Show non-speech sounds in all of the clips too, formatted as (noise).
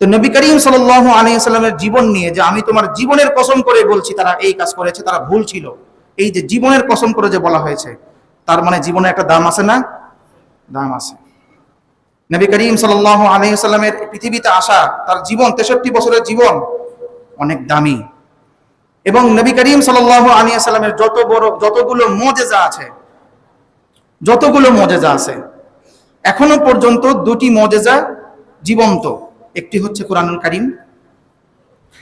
তো নবী করিম সাল আলী সাল্লামের জীবন নিয়ে যে আমি তোমার জীবনের কসম করে বলছি, তারা এই কাজ করেছে, তারা ভুল ছিল। এই যে জীবনের কসম করে যে বলা হয়েছে, তার মানে জীবনে একটা দাম আছে না? দাম আছে। নবী করিম সাল আলী সাল্লামের পৃথিবীতে আসা, তার জীবন, তেষট্টি বছরের জীবন অনেক দামি। এবং নবী করিম সাল আলী সাল্লামের যত বড়, যতগুলো মজেজা আছে, যতগুলো মজেজা আছে, এখনও পর্যন্ত দুটি মজেজা জীবন্ত। একটি হচ্ছে কোরআনুল করিম।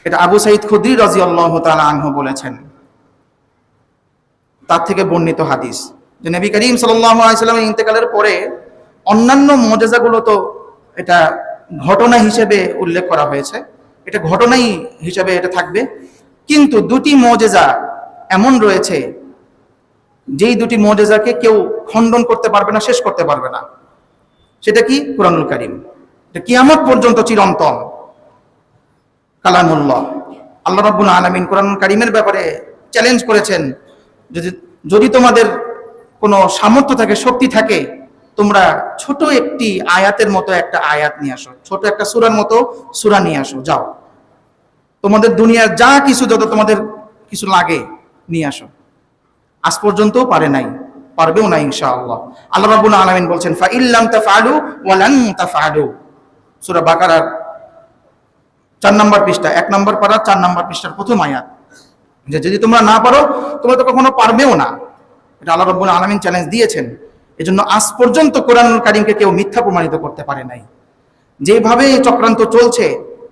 এটা আবু সাইদ খুদ্রি রাজি আল্লাহ আনহু বলেছেন। তার থেকে বর্ণিত হাদিস। যে নবী করিম সাল্লামের ইন্তেকালের পরে অন্যান্য মজেজাগুলো তো এটা ঘটনা হিসেবে উল্লেখ করা হয়েছে। এটা ঘটনাই হিসেবে এটা থাকবে। কিন্তু দুটি মজেজা এমন রয়েছে, যেই দুটি মজেজাকে কেউ খণ্ডন করতে পারবে না, শেষ করতে পারবে না। সেটা কি? কোরআনুল করিম। কিয়ামত পর্যন্ত চিরন্তন। কালামুল্লাহ। আল্লাহ রাব্বুল আলামিন কোরআন কারিমের ব্যাপারে চ্যালেঞ্জ করেছেন। যদি যদি তোমাদের কোনো সামর্থ্য থাকে, শক্তি থাকে, তোমরা ছোট একটি আয়াতের মতো একটা আয়াত নিয়ে আসো। ছোট একটা সুরার মতো সুরা নিয়ে আসো, যাও। তোমাদের দুনিয়ার যা কিছু, যত তোমাদের কিছু লাগে, নিয়ে আসো। আজ পর্যন্ত পারে নাই, পারবেও না ইনশাআল্লাহ। আল্লাহ রাব্বুল আলামিন বলছেন, ফা ইল্লাম তাফআলু ওয়া লান তাফআলু। সূরা বাকারার চার নম্বর পৃষ্ঠা, এক নম্বর পারা, চার নম্বর পৃষ্ঠার প্রথম আয়াত। যে যদি তোমরা না পারো, তোমরা তো কখনো পারবেও না। এটা আল্লাহ রাব্বুল আলামিন চ্যালেঞ্জ দিয়েছেন। এজন্য আজ পর্যন্ত কোরআনুল কারিমকে কেউ মিথ্যা প্রমাণিত করতে পারে নাই। যেভাবে চক্রান্ত চলছে,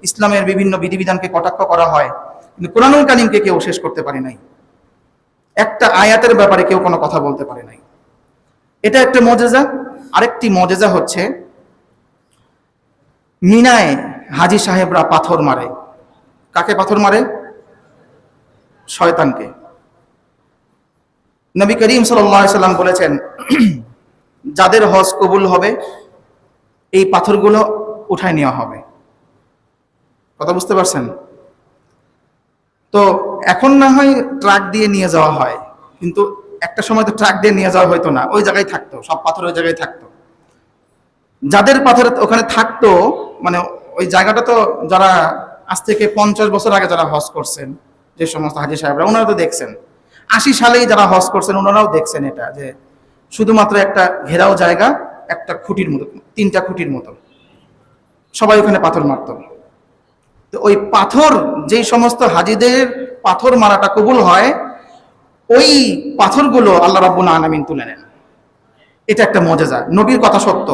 ইসলামের বিভিন্ন বিধিবিধানকে কটাক্ষ করা হয়, কিন্তু কোরআনুল কালিমকে কেউ শেষ করতে পারে নাই। একটা আয়াতের ব্যাপারে কেউ কোনো কথা বলতে পারে নাই। এটা একটা মজেজা। আরেকটি মজেজা হচ্ছে মিনায় হাজি সাহেবরা পাথর মারে। কাকে পাথর মারে? শয়তানকে। নবী করিম সাল্লাম বলেছেন, যাদের হজ কবুল হবে, এই পাথরগুলো উঠায় নেওয়া হবে। কথা বুঝতে পারছেন? তো এখন না হয় ট্রাক দিয়ে নিয়ে যাওয়া হয়, কিন্তু একটা সময় তো ট্রাক দিয়ে নিয়ে যাওয়া হয়তো না, ওই জায়গায় থাকতো, সব পাথর ওই জায়গায় থাকতো। যাদের পাথর ওখানে থাকতো মানে ওই জায়গাটা তো যারা আজ থেকে পঞ্চাশ বছর আগে যারা হজ করছেন, যে সমস্ত হাজি সাহেবরা, ওনারা তো দেখছেন। আশি সালেই যারা হজ করছেন, ওনারাও দেখছেন এটা, যে শুধুমাত্র একটা ঘেরাও জায়গা, একটা খুঁটির মতো, তিনটা খুঁটির মতো। সবাই ওখানে পাথর মারত। তো ওই পাথর, যেই সমস্ত হাজিদের পাথর মারাটা কবুল হয়, ওই পাথরগুলো আল্লাহ রাব্বুল আলামিন তুলে নেন। এটা একটা মজেজা। নবীর কথা সত্য।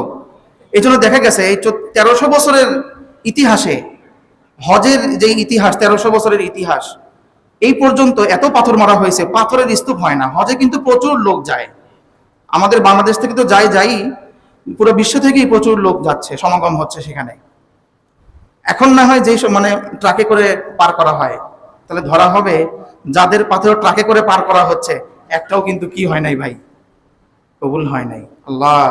এই জন্য দেখা গেছে, এই তেরোশো বছরের ইতিহাসে, হজের যে ইতিহাস, তেরোশো বছরের ইতিহাস, এই পর্যন্ত এত পাথর মারা হয়েছে, পাথরের স্তূপ হয় না। হজে কিন্তু প্রচুর লোক যায়। আমাদের বাংলাদেশ থেকে তো যাই যাই, পুরো বিশ্ব থেকেই প্রচুর লোক যাচ্ছে, সমাগম হচ্ছে সেখানে। এখন না হয় যেই মানে ট্রাকে করে পার করা হয়। তাহলে ধরা হবে, যাদের পাথর ট্রাকে করে পার করা হচ্ছে, একটাও কিন্তু কি হয় নাই ভাই? কবুল হয় নাই। আল্লাহ।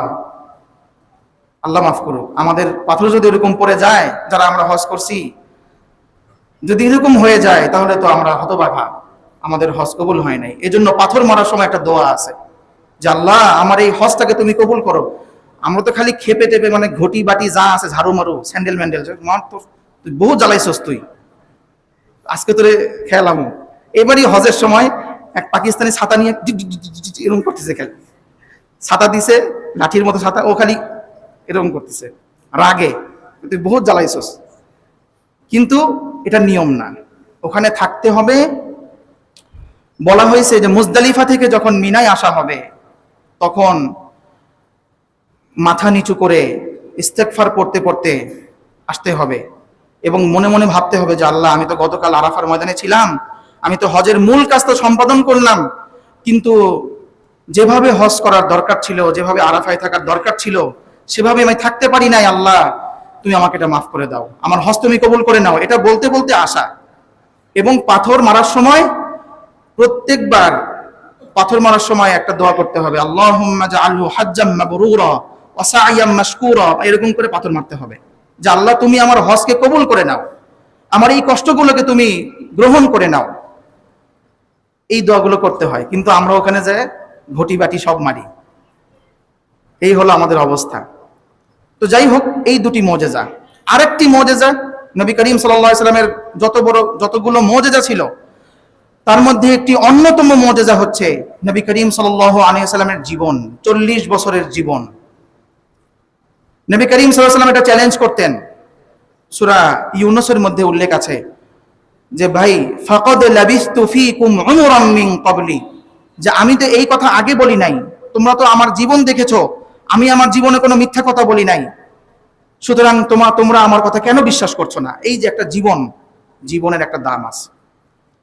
আল্লাহ মাফ করুক। আমাদের পাথর যদি এরকম পড়ে যায়, যারা আমরা হজ করছি, যদি এরকম হয়ে যায়, তাহলে তো আমরা হতবাঘা আমাদের হজ কবুল হয় নাই। এই জন্য পাথর মারার সময় একটা দোয়া আছে যে, আল্লাহ, আমার এই হজটাকে তুমি কবুল করো। আমরা তো খালি খেপে টেপে মানে ঘটি বাটি যা আছে, ঝাড়ু মারু, স্যান্ডেল ম্যান্ডেল তুই বহু জ্বালাইছস তুই। আজকে তোরে খেলামো। এবারই হজের সময় এক পাকিস্তানি ছাতা নিয়ে এরকম করতেছে খালি। ছাতা দিছে, লাঠির মতো ছাতা, ও খালি এরকম করতেছে। রাগে। তুই বহুত জ্বালাইছস। কিন্তু এটা নিয়ম না। ওখানে থাকতে হবে। বলা হয়েছে যে মুজদালিফা থেকে যখন মিনায় আসা হবে, তখন মাথা নিচু করে ইস্তেকফার পড়তে পড়তে আসতে হবে। এবং মনে মনে ভাবতে হবে যে, আল্লাহ, আমি তো গতকাল আরাফার ময়দানে ছিলাম। আমি তো হজের মূল কাজ তো সম্পাদন করলাম। কিন্তু যেভাবে হজ করার দরকার ছিল, যেভাবে আরাফায় থাকার দরকার ছিল সেভাবে আমি থাকতে পারি নাই, আল্লাহ, তুমি আমাকে এটা মাফ করে দাও। আমার হজ তুমি কবুল করে নাও। এটা বলতে বলতে আসা এবং পাথর মারার সময় প্রত্যেকবার পাথর মারার সময় একটা দোয়া করতে হবে। এরকম করে পাথর মারতে হবে। যে আল্লাহ, তুমি আমার হজকে কবুল করে নাও। আমার এই কষ্টগুলোকে তুমি গ্রহণ করে নাও। এই দোয়াগুলো করতে হয়। কিন্তু আমরা ওখানে যে ঘটি বাটি সব মারি। এই হলো আমাদের অবস্থা। তো যাই হোক এই দুটি মজেজা। আরেকটি মজেজা, নবী করিম সাল্লামের যত বড়, যতগুলো মজেজা ছিল, তার মধ্যে একটি অন্যতম মজেজা হচ্ছে নবী করিম সাল আলিয়াল্লামের জীবন, চল্লিশ বছরের জীবন। নবী করিম সাল্লাম এটা চ্যালেঞ্জ করতেন। সুরা ইউনুসের মধ্যে উল্লেখ আছে যে, ভাই, ফাকদ যে, আমি তো এই কথা আগে বলি নাই। তোমরা তো আমার জীবন দেখেছ। আমি আমার জীবনে কোনো মিথ্যা কথা বলি নাই। সুতরাং তোমা তোমরা আমার কথা কেন বিশ্বাস করছ না? এই যে একটা জীবন, জীবনের একটা দাম আছে।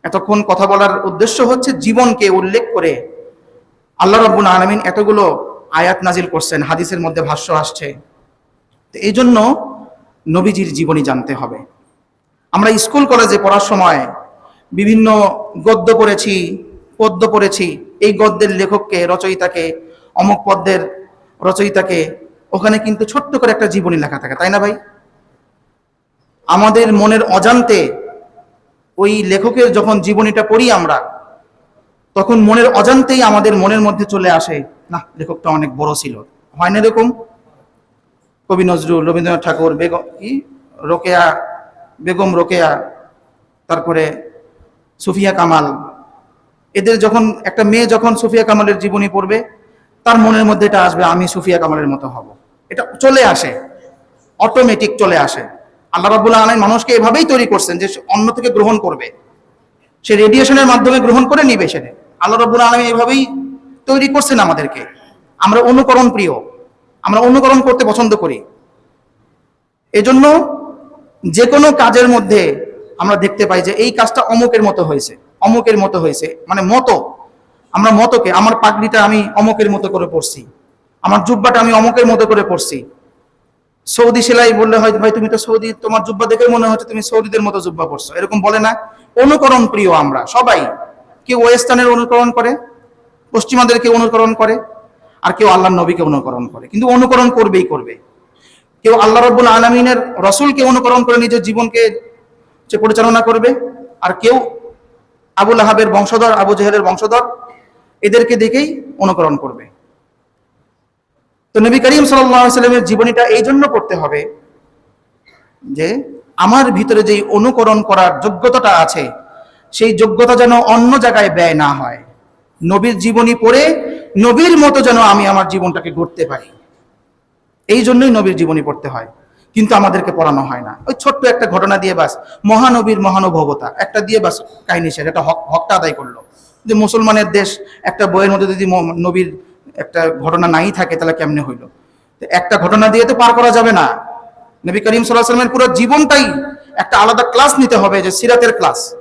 এতক্ষণ কথা বলার উদ্দেশ্য হচ্ছে জীবনকে উল্লেখ করে আল্লাহ রব্বুল আলমিন এতগুলো আয়াত নাজিল করছেন, হাদিসের মধ্যে ভাষ্য আসছে। তো এই জন্য নবীজির জীবনী জানতে হবে। আমরা স্কুল, কলেজে পড়ার সময় বিভিন্ন গদ্য পড়েছি, পদ্য পড়েছি। এই গদ্যের লেখককে, রচয়িতাকে অমুক পদ্যের রচয়িতাকে ওখানে কিন্তু ছোট্ট করে একটা জীবনী লেখা থাকে, তাই না ভাই? আমাদের মনের অজান্তে ওই লেখকের যখন জীবনীটা পড়ি আমরা, তখন মনের অজান্তেই আমাদের মনের মধ্যে চলে আসে, না, লেখকটা অনেক বড় ছিল। হয় না এরকম? কবি নজরুল, রবীন্দ্রনাথ ঠাকুর, বেগম, কি? রোকেয়া, বেগম রোকেয়া, তারপরে সুফিয়া কামাল। এদের যখন, একটা মেয়ে যখন সুফিয়া কামালের জীবনী পড়বে তার মনের মধ্যে এটা আসবে, আমি সুফিয়া কামালের মতো হব। এটা চলে আসে অটোমেটিক চলে আসে। আল্লাহ রাবুল্লাহ আলম মানুষকে এভাবেই তৈরি করছেন যে অন্য থেকে গ্রহণ করবে। সে রেডিয়েশনের মাধ্যমে গ্রহণ করে নিবে সেটা। আল্লাহ রাবুল্লাহ আলম এভাবেই তৈরি করছেন আমাদেরকে। আমরা অনুকরণ প্রিয়, আমরা অনুকরণ করতে পছন্দ করি। এজন্য যে কোনো কাজের মধ্যে আমরা দেখতে পাই যে এই কাজটা অমুকের মতো হয়েছে, অমুকের মতো হয়েছে মানে মতো। আমরা মতকে, আমার পাগড়িটা আমি অমুকের মতো করে পড়ছি আমার জুব্বাটা আমি অমুকের মতো করে পড়ছি সৌদি সেলাই বললে হয়, ভাই, তুমি তো সৌদি, তোমার জুব্বা দেখে মনে হচ্ছে তুমি সৌদিদের মতো জুব্বা পড়ছো এরকম বলে না। অনুকরণ প্রিয় আমরা সবাই। কেউ ওয়েস্টার্নের অনুকরণ করে, পশ্চিমাদেরকে অনুকরণ করে, আর কেউ আল্লাহ নবীকে অনুকরণ করে। কিন্তু অনুকরণ করবেই করবে। কেউ আল্লাহ রব্বুল আলমিনের রসুলকে অনুকরণ করে নিজের জীবনকে সে পরিচালনা করবে, আর কেউ আবুল আহাবের বংশধর, আবু জেহেলের বংশধর এদেরকে দেখেই অনুকরণ করবে। তো নবী করিম সাল্লামের জীবনীটা এই জন্য পড়তে হবে যে, আমার ভিতরে যেই অনুকরণ করার যোগ্যতাটা আছে, সেই যোগ্যতা যেন অন্য জায়গায় ব্যয় না হয়। নবীর জীবনী পড়ে নবীর মতো যেন আমি আমার জীবনটাকে গড়তে পারি। এই জন্যই নবীর জীবনী পড়তে হয়। কিন্তু আমাদেরকে পড়ানো হয় না। ওই ছোট্ট একটা ঘটনা দিয়ে বাস, মহানবীর মহানুভবতা। একটা দিয়ে বাস কাহিনী শেষ। একটা হক, হকটা আদায় করল। যে মুসলমানের দেশ একটা বইয়ের মধ্যে যদি নবীর একটা ঘটনা নাই থাকে, তাহলে কেমনে হইল? তো একটা ঘটনা দিয়ে তো পার করা যাবে না। নবী করিম সাল্লাহ সাল্লামের পুরো জীবনটাই একটা আলাদা ক্লাস নিতে হবে যে সিরাতের ক্লাস।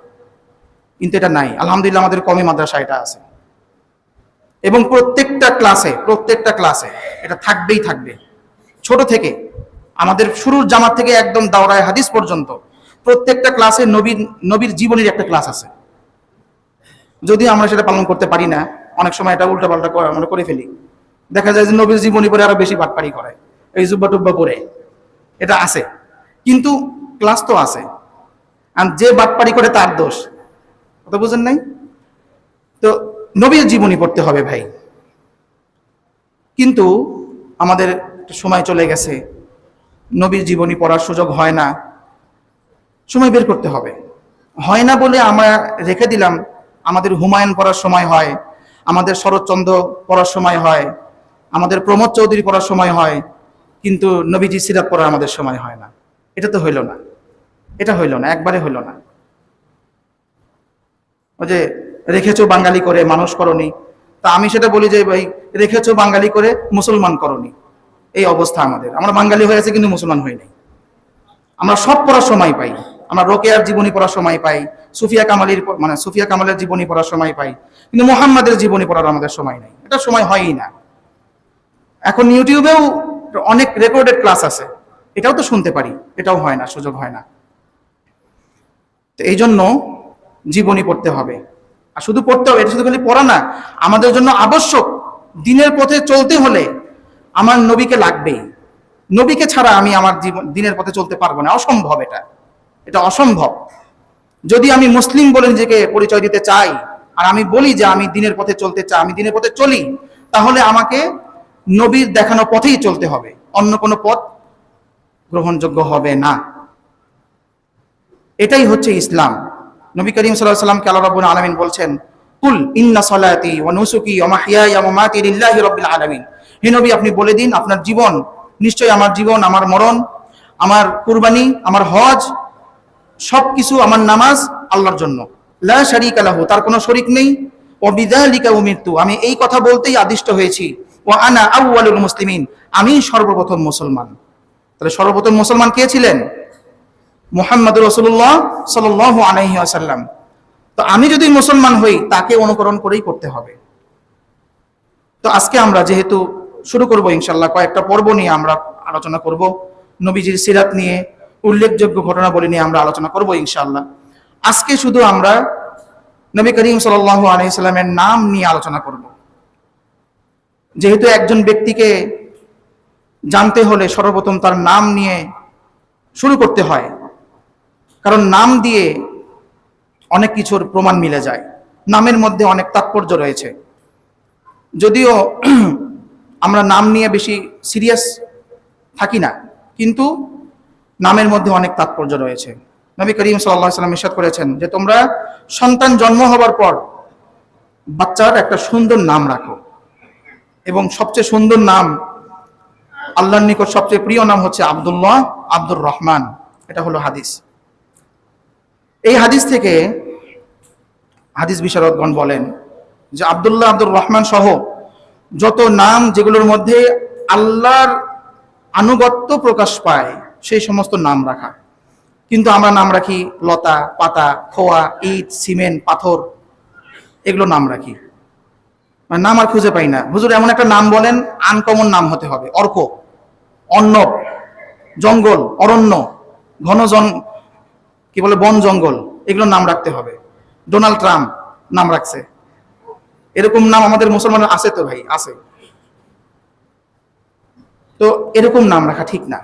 কিন্তু এটা নাই। আলহামদুলিল্লাহ আমাদের কমে মাদ্রাসা এটা আছে। এবং প্রত্যেকটা ক্লাসে প্রত্যেকটা ক্লাসে এটা থাকবেই থাকবে। ছোট থেকে, আমাদের শুরুর জামাত থেকে একদম দাওরায় হাদিস পর্যন্ত প্রত্যেকটা ক্লাসে নবীর নবীর জীবনের একটা ক্লাস আছে। যদি আমরা সেটা পালন করতে পারি না, অনেক সময় এটা উল্টাপাল্টা আমরা করে ফেলি। দেখা যায় যে নবীর জীবনী পরে আরও বেশি বাটপারি করে, এই জুব্বা টুব্বা পরে এটা আছে। কিন্তু ক্লাস তো আছে। আর যে বাটপারি করে তার দোষ। কথা বুঝেন নাই? তো নবীর জীবনী পড়তে হবে ভাই। কিন্তু আমাদের সময় চলে গেছে, নবীর জীবনী পড়ার সুযোগ হয় না। সময় বের করতে হবে। হয় না বলে আমরা রেখে দিলাম আমাদের হুমায়ুন পড়ার সময় হয়, আমাদের শরৎচন্দ্র পড়ার সময় হয়, আমাদের প্রমোদ চৌধুরী পড়ার সময় হয়, কিন্তু নবীজি সিরাত পড়ার আমাদের সময় হয় না। এটা তো হইল না। এটা হইল না, একবারে হইল না। ওই যে, রেখেছো বাঙালি করে, মানুষ করনি। তা আমি সেটা বলি যে, ভাই, রেখেছো বাঙালি করে, মুসলমান করনি। এই অবস্থা আমাদের। আমরা বাঙালি হয়ে আছে, কিন্তু মুসলমান হই নাই। আমরা সব পড়ার সময় পাই। আমরা রোকেয়ার জীবনী পড়ার সময় পাই, সুফিয়া কামালির মানে সুফিয়া কামালের জীবনী পড়ার সময় পাই, কিন্তু মোহাম্মদের জীবনী পড়ার আমাদের সময় নাই। এটা সময় হয়ই না। এখন ইউটিউবেও অনেক রেকর্ডেড ক্লাস আছে। এটাও তো শুনতে পারি, এটাও হয় না, সুযোগ হয় না। তো এই জন্য জীবনী পড়তে হবে। আর শুধু পড়তে হবে, এটা শুধু খালি পড়া না, আমাদের জন্য আবশ্যক। দিনের পথে চলতে হলে আমার নবীকে লাগবেই। নবীকে ছাড়া আমি আমার জীবন দিনের পথে চলতে পারব না, অসম্ভব এটা। এটা অসম্ভব। যদি আমি মুসলিম বলে নিজেকে পরিচয় দিতে চাই, আর আমি বলি যে আমি দিনের পথে চলতে চাই, আমি দিনের পথে চলি, তাহলে আমাকে নবীর দেখানো পথেই চলতে হবে। অন্য কোনো পথ গ্রহণযোগ্য হবে না। এটাই হচ্ছে ইসলাম। নবী করিম সাল্লাহ সাল্লামকে আল্লাহ রাব্বুল আলামিন বলছেন, কুল ইন্না সলাতি ওয়া নুসুকি ওয়া মাহইয়ায়া ওয়া মামাতি লিল্লাহি রাব্বিল আলামিন। হে নবী, আপনি বলে দিন, আপনার জীবন, নিশ্চয়ই আমার জীবন, আমার মরণ, আমার কুরবানি, আমার হজ সবকিছু আমার নামাজ আল্লাহর জন্য। লা শারিকা লাহু, তার কোনো শরিক নেই। ও বিযালিকা উমিরতু, আমি এই কথা বলতেই আদিষ্ট হয়েছি। ও আনা আউয়ালুল মুসলিমিন, আমি সর্বপ্রথম মুসলমান। তাহলে সর্বপ্রথম মুসলমান কে ছিলেন? মোহাম্মদ রসুল্লাহ সাল আলহি তো আমি যদি মুসলমান হই, তাকে অনুকরণ করেই করতে হবে। তো আজকে আমরা যেহেতু শুরু করব ইনশাল্লাহ কয়েকটা পর্ব নিয়ে আমরা আলোচনা করব। নবীজির সিরাত নিয়ে উল্লেখযোগ্য ঘটনাবলী নিয়ে আমরা আলোচনা করব ইনশাল্লাহ আজকে শুধু আমরা নবী করিম সাল আলহিসাল্লামের নাম নিয়ে আলোচনা করব। যেহেতু একজন ব্যক্তিকে জানতে হলে সর্বপ্রথম তার নাম নিয়ে শুরু করতে হয়। কারণ নাম দিয়ে অনেক কিছুর প্রমাণ মিলে যায়। নামের মধ্যে অনেক তাৎপর্য রয়েছে। যদিও (clears throat) আমরা নাম নিয়ে বেশি সিরিয়াস থাকি না। কিন্তু নামের মধ্যে অনেক তাৎপর্য রয়েছে। নবী করিম সাল্লাহ সাল্লাম ইসাদ করেছেন যে, তোমরা সন্তান জন্ম হবার পর বাচ্চার একটা সুন্দর নাম রাখো এবং সবচেয়ে সুন্দর নাম, আল্লাহর নিকট সবচেয়ে প্রিয় নাম হচ্ছে আব্দুল্লাহ আব্দুর রহমান। এটা হলো হাদিস। এই হাদিস থেকে হাদিস বিশারদগণ বলেন যে, আব্দুল্লাহ আব্দুর রহমান সহ যত নাম যেগুলোর মধ্যে আল্লাহর আনুগত্য প্রকাশ পায় সেই সমস্ত নাম রাখা। কিন্তু আমরা নাম রাখি লতা, পাতা, খোয়া, ইট, সিমেন্ট, পাথর, এগুলো নাম রাখি। মানে নাম আর খুঁজে পাই না। হুজুর, এমন একটা নাম বলেন, আনকমন নাম হতে হবে। অর্ক, অর্ণব, জঙ্গল, অরণ্য, ঘন জন, কি বলে, বন জঙ্গল এগুলোর নাম রাখতে হবে। ডোনাল্ড ট্রাম্প নাম রাখছে। এরকম নাম আমাদের মুসলমানের আছে তো ভাই, আছে। তো এরকম নাম রাখা ঠিক না।